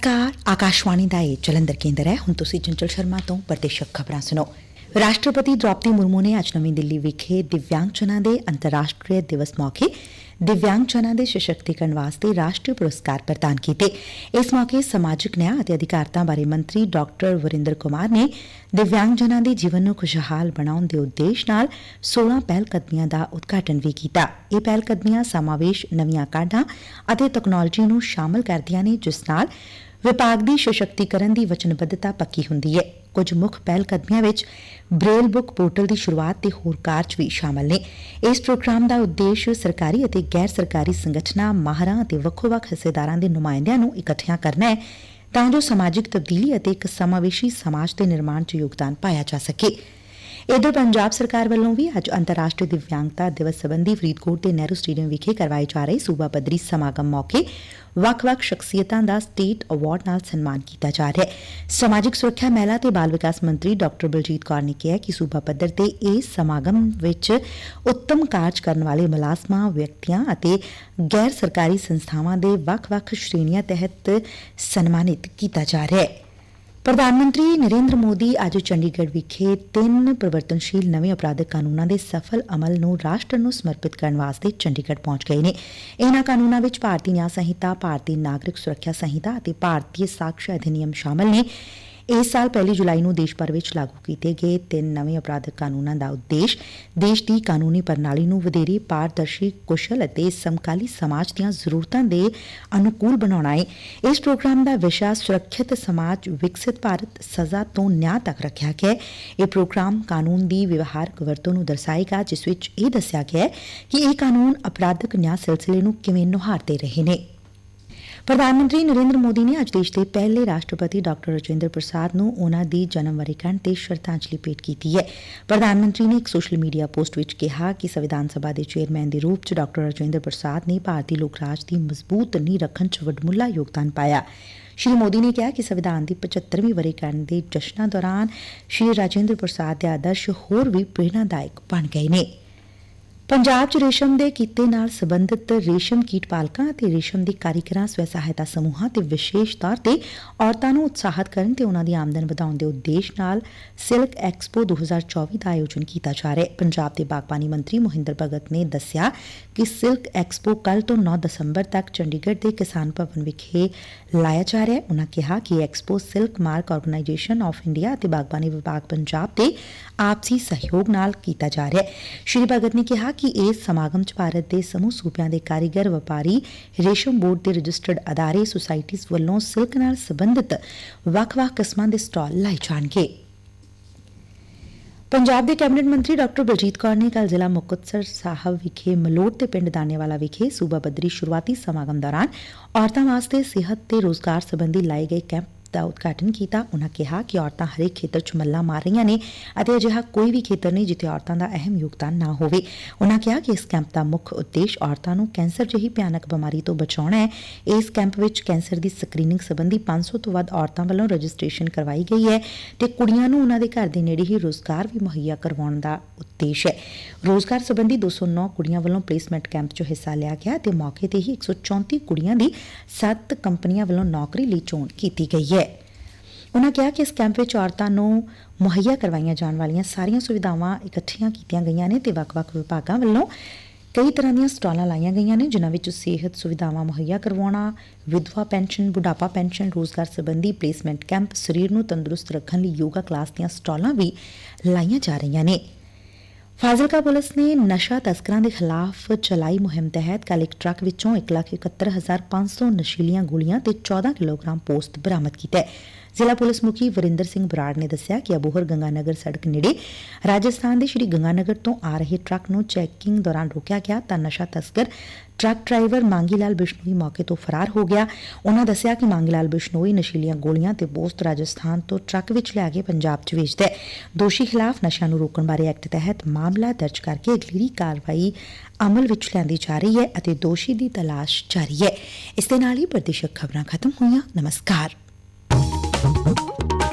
ਨਮਸਕਾਰ ਆਕਾਸ਼ਵਾਣੀ ਦਾ ਇਹ ਜਲੰਧਰ ਕੇਂਦਰ ਹੈ ਹੁਣ ਤੁਸੀਂ ਚੰਚਲ ਸ਼ਰਮਾ ਤੋਂ ਪ੍ਰਦੇਸ਼ਕ ਖਬਰਾਂ ਸੁਣੋ ਰਾਸ਼ਟਰਪਤੀ ਦ੍ਰੌਪਦੀ ਮੁਰਮੂ ਨੇ ਅੱਜ ਨਵੀਂ ਦਿੱਲੀ ਵਿਖੇ ਦਿਵਿਆਂਗਜਨਾਂ ਦੇ ਅੰਤਰਰਾਸ਼ਟਰੀ ਦਿਵਸ ਮੌਕੇ ਦਿਵਿਆਂਗਜਨਾਂ ਦੇ ਸਸ਼ਕਤੀਕਰਨ ਵਾਸਤੇ ਰਾਸ਼ਟਰੀ ਪੁਰਸਕਾਰ ਪ੍ਰਦਾਨ ਕੀਤੇ ਇਸ ਮੌਕੇ ਸਮਾਜਿਕ ਨਿਆਂ ਅਤੇ ਅਧਿਕਾਰਤਾ ਬਾਰੇ ਮੰਤਰੀ ਡਾਕਟਰ ਵਰਿੰਦਰ ਕੁਮਾਰ ਨੇ ਦਿਵਿਆਂਗਜਨਾਂ ਦੇ ਜੀਵਨ ਨੂੰ ਖੁਸ਼ਹਾਲ ਬਣਾਉਣ ਦੇ ਉਦੇਸ਼ ਨਾਲ 16 ਪਹਿਲ ਕਦਮੀਆਂ ਦਾ ਉਦਘਾਟਨ ਵੀ ਕੀਤਾ ਇਹ ਪਹਿਲ ਕਦਮੀਆਂ ਸਮਾਵੇਸ਼ ਨਵੀਆਂ ਕਾਢਾਂ ਅਤੇ ਤਕਨਾਲੋਜੀ ਨੂੰ ਸ਼ਾਮਲ ਕਰਦੀਆਂ ਨੇ ਜਿਸ ਨਾਲ ਵਿਭਾਗ ਦੀ ਸਸ਼ਕਤੀਕਰਨ ਦੀ ਵਚਨਬੱਧਤਾ ਪੱਕੀ ਹੁੰਦੀ ਏ ਕੁਝ ਮੁੱਖ ਪਹਿਲ ਕਦਮੀਆਂ ਵਿੱਚ ਬ੍ਰੇਲ ਬੁੱਕ ਪੋਰਟਲ ਦੀ ਸ਼ੁਰੂਆਤ ਤੇ ਹੋਰ ਕਾਰਜ ਵੀ ਸ਼ਾਮਲ ਨੇ। ਇਸ ਪ੍ਰੋਗਰਾਮ ਦਾ ਉਦੇਸ਼ ਸਰਕਾਰੀ ਅਤੇ ਗੈਰ ਸਰਕਾਰੀ ਸੰਗਠਨਾਂ, ਮਾਹਰਾਂ ਅਤੇ ਵੱਖੋ-ਵੱਖ ਹਿੱਸੇਦਾਰਾਂ ਦੇ ਨੁਮਾਇੰਦਿਆਂ ਨੂੰ ਇਕੱਠਿਆਂ ਕਰਨਾ ਹੈ ਤਾਂ ਜੋ ਸਮਾਜਿਕ ਤਬਦੀਲੀ ਅਤੇ ਇੱਕ ਸਮਾਵੇਸ਼ੀ ਸਮਾਜ ਦੇ ਨਿਰਮਾਣ 'ਚ ਯੋਗਦਾਨ ਪਾਇਆ ਜਾ ਸਕੇ। ਇਧਰ ਪੰਜਾਬ ਸਰਕਾਰ ਵੱਲੋਂ ਵੀ ਅੱਜ ਅੰਤਰਰਾਸ਼ਟਰੀ ਦਿਵਿਆਂਗਤਾ ਦਿਵਸ ਸਬੰਧੀ ਫਰੀਦਕੋਟ ਦੇ ਨਹਿਰੂ ਸਟੇਡੀਅਮ ਵਿਖੇ ਕਰਵਾਏ ਜਾ ਰਹੇ ਸੂਬਾ ਪੱਧਰੀ ਸਮਾਗਮ ਮੌਕੇ ਵੱਖ-ਵੱਖ ਸ਼ਖਸੀਅਤਾਂ ਦਾ ਸਟੇਟ ਅਵਾਰਡ ਨਾਲ ਸਨਮਾਨ ਕੀਤਾ ਜਾ ਰਿਹਾ ਹੈ। ਸਮਾਜਿਕ ਸੁਰੱਖਿਆ ਮਹਿਲਾ ਤੇ ਬਾਲ ਵਿਕਾਸ ਮੰਤਰੀ ਡਾਕਟਰ ਬਲਜੀਤ ਕੌਰ ਨੇ ਕਿਹਾ ਕਿ ਸੂਬਾ ਪੱਧਰ ਤੇ ਇਸ ਸਮਾਗਮ ਵਿੱਚ ਉੱਤਮ ਕਾਰਜ ਕਰਨ ਵਾਲੇ ਮੁਲਾਜ਼ਮਾਂ, ਵਿਅਕਤੀਆਂ ਅਤੇ ਗੈਰ ਸਰਕਾਰੀ ਸੰਸਥਾਵਾਂ ਦੇ ਵੱਖ-ਵੱਖ ਸ਼੍ਰੇਣੀਆਂ ਤਹਿਤ ਸਨਮਾਨਿਤ ਕੀਤਾ ਜਾ ਰਿਹਾ ਹੈ। ਪ੍ਰਧਾਨ ਮੰਤਰੀ ਨਰੇਂਦਰ ਮੋਦੀ ਅੱਜ ਚੰਡੀਗੜ੍ਹ ਵਿਖੇ ਤਿੰਨ ਪਰਿਵਰਤਨਸ਼ੀਲ ਨਵੇਂ ਅਪਰਾਧਿਕ ਕਾਨੂੰਨਾਂ ਦੇ ਸਫਲ ਅਮਲ ਨੂੰ ਰਾਸ਼ਟਰ ਨੂੰ ਸਮਰਪਿਤ ਕਰਨ ਵਾਸਤੇ ਚੰਡੀਗੜ੍ਹ ਪਹੁੰਚ ਗਏ ਨੇ। ਇਹਨਾਂ ਕਾਨੂੰਨਾਂ ਵਿੱਚ ਭਾਰਤੀ ਨਿਆਂ ਸੰਹਿਤਾ ਭਾਰਤੀ ਨਾਗਰਿਕ ਸੁਰੱਖਿਆ ਸੰਹਿਤਾ ਅਤੇ ਭਾਰਤੀ ਸਾਕਸ਼ੀ ਅਧਿਨਿਯਮ ਸ਼ਾਮਲ ਨੇ। ਇਸ ਸਾਲ ਪਹਿਲੀ ਜੁਲਾਈ ਨੂੰ ਦੇਸ਼ ਭਰ ਵਿੱਚ ਲਾਗੂ ਕੀਤੇ ਗਏ ਤਿੰਨ ਨਵੇਂ ਅਪਰਾਧਿਕ ਕਾਨੂੰਨਾਂ ਦਾ ਉਦੇਸ਼ ਦੇਸ਼ ਦੀ ਕਾਨੂੰਨੀ ਪ੍ਰਣਾਲੀ ਨੂੰ ਵਧੇਰੇ ਪਾਰਦਰਸ਼ੀ, ਕੁਸ਼ਲ ਅਤੇ ਸਮਕਾਲੀ ਸਮਾਜ ਦੀਆਂ ਜ਼ਰੂਰਤਾਂ ਦੇ ਅਨੁਕੂਲ ਬਣਾਉਣਾ ਏ। ਇਸ ਪ੍ਰੋਗਰਾਮ ਦਾ ਵਿਸ਼ਾ ਸੁਰੱਖਿਅਤ ਸਮਾਜ, ਵਿਕਸਿਤ ਭਾਰਤ, ਸਜ਼ਾ ਤੋਂ ਨਿਆਂ ਤੱਕ ਰੱਖਿਆ ਗਿਆ ਹੈ। ਇਹ ਪ੍ਰੋਗਰਾਮ ਕਾਨੂੰਨ ਦੀ ਵਿਵਹਾਰਕ ਵਰਤੋਂ ਨੂੰ ਦਰਸਾਏਗਾ, ਜਿਸ ਵਿੱਚ ਇਹ ਦੱਸਿਆ ਗਿਆ ਹੈ ਕਿ ਇਹ ਕਾਨੂੰਨ ਅਪਰਾਧਿਕ ਨਿਆਂ ਸਿਲਸਿਲੇ ਨੂੰ ਕਿਵੇਂ ਨਿਹਾਰਦੇ ਰਹੇ ਨੇ। ਪ੍ਰਧਾਨ ਮੰਤਰੀ ਨਰੇਂਦਰ ਮੋਦੀ ਨੇ ਅੱਜ ਦੇਸ਼ ਦੇ ਪਹਿਲੇ ਰਾਸ਼ਟਰਪਤੀ ਡਾ ਰਾਜਿੰਦਰ ਪ੍ਰਸਾਦ ਨੂੰ ਉਹਨਾਂ ਦੀ ਜਨਮ ਵਰ੍ਹੇਗੰਢ ਤੇ ਸ਼ਰਧਾਂਜਲੀ ਭੇਟ ਕੀਤੀ ਹੈ। ਪ੍ਰਧਾਨ ਮੰਤਰੀ ਨੇ ਇੱਕ ਸੋਸ਼ਲ ਮੀਡੀਆ ਪੋਸਟ ਵਿੱਚ ਕਿਹਾ ਕਿ ਸੰਵਿਧਾਨ ਸਭਾ ਦੇ ਚੇਅਰਮੈਨ ਦੇ ਰੂਪ 'ਚ ਡਾ ਰਾਜਿੰਦਰ ਪ੍ਰਸਾਦ ਨੇ ਭਾਰਤੀ ਲੋਕ ਰਾਜ ਦੀ ਮਜ਼ਬੂਤ ਨੀਂਹ ਰੱਖਣ 'ਚ ਵੱਡਮੁੱਲਾ ਯੋਗਦਾਨ ਪਾਇਆ। ਸ਼੍ਰੀ ਮੋਦੀ ਨੇ ਕਿਹਾ ਕਿ ਸੰਵਿਧਾਨ ਦੀ 75ਵੀਂ ਵਰ੍ਹੇਗੰਢ ਦੇ ਜਸ਼ਨਾਂ ਦੌਰਾਨ ਸ਼੍ਰੀ ਰਾਜਿੰਦਰ ਪ੍ਰਸਾਦ ਦੇ ਆਦਰਸ਼ ਹੋਰ ਵੀ ਪ੍ਰੇਰਣਾਦਾਇਕ ਬਣ ਗਏ ਨੇ। ਪੰਜਾਬ 'ਚ ਰੇਸ਼ਮ ਦੇ ਕੀਤੇ ਨਾਲ ਸਬੰਧਤ ਰੇਸ਼ਮ ਕੀਟ ਪਾਲਕਾਂ ਅਤੇ ਰੇਸ਼ਮ ਦੇ ਕਾਰੀਗਰਾਂ, ਸਵੈ ਸਹਾਇਤਾ ਸਮੂਹਾਂ ਤੇ ਵਿਸ਼ੇਸ਼ ਤੌਰ ਤੇ ਔਰਤਾਂ ਨੂੰ ਉਤਸ਼ਾਹਿਤ ਕਰਨ ਤੇ ਉਹਨਾਂ ਦੀ ਆਮਦਨ ਵਧਾਉਣ ਦੇ ਉਦੇਸ਼ ਨਾਲ ਸਿਲਕ ਐਕਸਪੋ 2024 ਦਾ ਆਯੋਜਨ ਕੀਤਾ ਜਾ ਰਿਹਾ ਹੈ। ਪੰਜਾਬ ਦੇ ਬਾਗਬਾਨੀ ਮੰਤਰੀ ਮੋਹਿੰਦਰ ਭਗਤ ਨੇ ਦੱਸਿਆ ਕਿ ਸਿਲਕ ਐਕਸਪੋ ਕੱਲ ਤੋਂ 9 ਦਸੰਬਰ ਤੱਕ ਚੰਡੀਗੜ੍ਹ ਦੇ ਕਿਸਾਨ ਭਵਨ ਵਿਖੇ ਲਾਇਆ ਜਾ ਰਿਹਾ ਹੈ। ਉਹਨਾਂ ਕਿਹਾ ਕਿ expo silk mark organisation of India ਅਤੇ ਬਾਗਬਾਨੀ ਵਿਭਾਗ ਪੰਜਾਬ ਦੇ ਆਪਸੀ ਸਹਿਯੋਗ ਨਾਲ ਕੀਤਾ ਜਾ ਰਿਹਾ ਹੈ। ਸ਼੍ਰੀ ਭਗਤ ਨੇ ਕਿਹਾ ਕਿ ਇਸ ਸਮਾਗਮ 'ਚ ਭਾਰਤ ਦੇ ਸਮੂਹ ਸੂਬਿਆਂ ਦੇ ਕਾਰੀਗਰ ਵਪਾਰੀ, ਰੇਸ਼ਮ ਬੋਰਡ ਦੇ ਰਜਿਸਟਰਡ ਅਦਾਰੇ, ਸੁਸਾਇਟੀਜ਼ ਵੱਲੋਂ ਸਿਲਕ ਨਾਲ ਸੰਬੰਧਿਤ ਵੱਖ-ਵੱਖ ਕਿਸਮਾਂ ਦੇ ਸਟਾਲ ਲਾਏ ਜਾਣਗੇ। ਪੰਜਾਬ ਦੇ ਕੈਬਨਿਟ ਮੰਤਰੀ ਡਾਕਟਰ ਬਲਜੀਤ ਕੌਰ ਨੇ ਕੱਲ ਜ਼ਿਲ੍ਹਾ ਮੁਕਤਸਰ ਸਾਹਿਬ ਵਿਖੇ ਮਲੋਟ ਤੇ ਪਿੰਡ ਦਾਨੇਵਾਲਾ ਵਿਖੇ ਸੂਬਾ ਪੱਧਰੀ ਸ਼ੁਰੂਆਤੀ ਸਮਾਗਮ ਦੌਰਾਨ ਔਰਤਾਂ ਵਾਸਤੇ ਸਿਹਤ ਤੇ ਰੋਜ਼ਗਾਰ ਸੰਬੰਧੀ ਲਾਏ ਗਏ ਕੈਂਪ ਦਾ ਉਦਘਾਟਨ ਕੀਤਾ। ਉਹਨਾਂ ਕਿਹਾ ਕਿ ਔਰਤਾਂ ਹਰੇਕ ਖੇਤਰ 'ਚ ਮੱਲਾਂ ਮਾਰ ਰਹੀਆਂ ਨੇ ਅਤੇ ਅਜਿਹਾ ਕੋਈ ਵੀ ਖੇਤਰ ਨਹੀਂ ਜਿੱਥੇ ਔਰਤਾਂ ਦਾ ਅਹਿਮ ਯੋਗਦਾਨ ਨਾ ਹੋਵੇ। ਉਹਨਾਂ ਕਿਹਾ ਕਿ ਇਸ ਕੈਂਪ ਦਾ ਮੁੱਖ ਉਦੇਸ਼ ਔਰਤਾਂ ਨੂੰ ਕੈਂਸਰ ਜਿਹੀ ਭਿਆਨਕ ਬਿਮਾਰੀ ਤੋਂ ਬਚਾਉਣਾ ਹੈ। ਇਸ ਕੈਂਪ ਵਿੱਚ ਕੈਂਸਰ ਦੀ ਸਕਰੀਨਿੰਗ ਸੰਬੰਧੀ 500 ਤੋਂ ਵੱਧ ਔਰਤਾਂ ਵੱਲੋਂ ਰਜਿਸਟ੍ਰੇਸ਼ਨ ਕਰਵਾਈ ਗਈ ਹੈ ਤੇ ਕੁੜੀਆਂ ਨੂੰ ਉਹਨਾਂ ਦੇ ਘਰ ਦੇ ਨੇੜੇ ਹੀ ਰੋਜ਼ਗਾਰ ਵੀ ਮੁਹੱਈਆ ਕਰਵਾਉਣ ਦਾ ਉਦੇਸ਼ ਹੈ। ਰੋਜ਼ਗਾਰ ਸੰਬੰਧੀ 209 ਕੁੜੀਆਂ ਵੱਲੋਂ ਪਲੇਸਮੈਂਟ ਕੈਂਪ 'ਚ ਹਿੱਸਾ ਲਿਆ ਗਿਆ ਤੇ ਮੌਕੇ ਤੇ ਹੀ 134 ਕੁੜੀਆਂ ਦੀ 7 ਕੰਪਨੀਆਂ ਵੱਲੋਂ ਨੌਕਰੀ ਲਈ ਚੋਣ ਕੀਤੀ ਗਈ ਹੈ। ਉਨਾਂ ਕਿਹਾ ਕਿ ਇਸ ਕੈਂਪ ਵਿਚ ਔਰਤਾਂ ਨੂੰ ਮੁਹੱਈਆ ਕਰਵਾਈਆਂ ਜਾਣ ਵਾਲੀਆਂ ਸਾਰੀਆਂ ਸੁਵਿਧਾਵਾਂ ਇਕੱਠੀਆਂ ਕੀਤੀਆਂ ਗਈਆਂ ਨੇ ਤੇ ਵੱਖ-ਵੱਖ ਵਿਭਾਗਾਂ ਵੱਲੋਂ ਕਈ ਤਰ੍ਹਾਂ ਦੀਆਂ ਸਟਾਲਾਂ ਲਾਈਆਂ ਗਈਆਂ ਨੇ, ਜਿਨ੍ਹਾਂ ਵਿੱਚ ਸਿਹਤ ਸੁਵਿਧਾਵਾਂ ਮੁਹੱਈਆ ਕਰਵਾਉਣਾ, ਵਿਧਵਾ ਪੈਨਸ਼ਨ, ਬੁਢਾਪਾ ਪੈਨਸ਼ਨ, ਰੋਜ਼ਗਾਰ ਸੰਬੰਧੀ ਪਲੇਸਮੈਂਟ ਕੈਂਪ, ਸਰੀਰ ਨੂੰ ਤੰਦਰੁਸਤ ਰੱਖਣ ਲਈ ਯੋਗਾ ਕਲਾਸ ਦੀਆਂ ਸਟਾਲਾਂ ਵੀ ਲਾਈਆਂ ਜਾ ਰਹੀਆਂ ਨੇ। ਫਾਜ਼ਿਲਕਾ ਪੁਲਿਸ ਨੇ ਨਸ਼ਾ ਤਸਕਰਾਂ ਦੇ ਖਿਲਾਫ ਚਲਾਈ ਮੁਹਿੰਮ ਤਹਿਤ ਕੱਲ ਇੱਕ ਟਰੱਕ ਵਿੱਚੋਂ 171500 ਨਸ਼ੀਲੀਆਂ ਗੋਲੀਆਂ ਤੇ 14 ਕਿਲੋਗ੍ਰਾਮ ਪੋਸਤ ਬਰਾਮਦ ਕੀਤਾ। ਹੈ ਜ਼ਿਲ੍ਹਾ ਪੁਲਿਸ ਮੁਖੀ ਵਰਿੰਦਰ ਸਿੰਘ ਬਰਾੜ ਨੇ ਦੱਸਿਆ ਕਿ ਅਬੋਹਰ ਗੰਗਾਨਗਰ ਸੜਕ ਨੇੜੇ ਰਾਜਸਥਾਨ ਦੇ ਸ਼੍ਰੀ ਗੰਗਾਨਗਰ ਤੋਂ ਆ ਰਹੇ ਟਰੱਕ ਨੂੰ ਚੈਕਿੰਗ ਦੌਰਾਨ ਰੋਕਿਆ ਗਿਆ ਤਾਂ ਨਸ਼ਾ ਤਸਕਰ ਟਰੱਕ ਡਰਾਈਵਰ ਮੰਗੀ ਲਾਲ ਬਿਸ਼ਨੋਈ ਮੌਕੇ ਤੋਂ ਫਰਾਰ ਹੋ ਗਿਆ। ਉਹਨਾਂ ਦੱਸਿਆ ਕਿ ਮੰਗੀ ਲਾਲ ਬਿਸ਼ਨੋਈ ਨਸ਼ੀਲੀਆਂ ਗੋਲੀਆਂ ਤੇ ਪੋਸਤ ਰਾਜਸਥਾਨ ਤੋਂ ਟਰੱਕ ਵਿੱਚ ਲਿਆ ਕੇ ਪੰਜਾਬ 'ਚ ਵੇਚਦਾ ਹੈ। ਦੋਸ਼ੀ ਖਿਲਾਫ ਨਸ਼ਾ ਨੂੰ ਰੋਕਣ ਬਾਰੇ ਐਕਟ ਤਹਿਤ ਮਾਮਲਾ ਦਰਜ ਕਰਕੇ ਅਗਲੇਰੀ ਕਾਰਵਾਈ ਅਮਲ ਵਿੱਚ ਲਿਆਂਦੀ ਜਾ ਰਹੀ ਹੈ ਅਤੇ ਦੋਸ਼ੀ ਦੀ ਤਲਾਸ਼ ਜਾਰੀ ਹੈ। ਇਸ ਦੇ ਨਾਲ ਹੀ ਪ੍ਰਦੇਸ਼ਕ ਖਬਰਾਂ ਖਤਮ ਹੋਈਆਂ। ਨਮਸਕਾਰ। Thank you.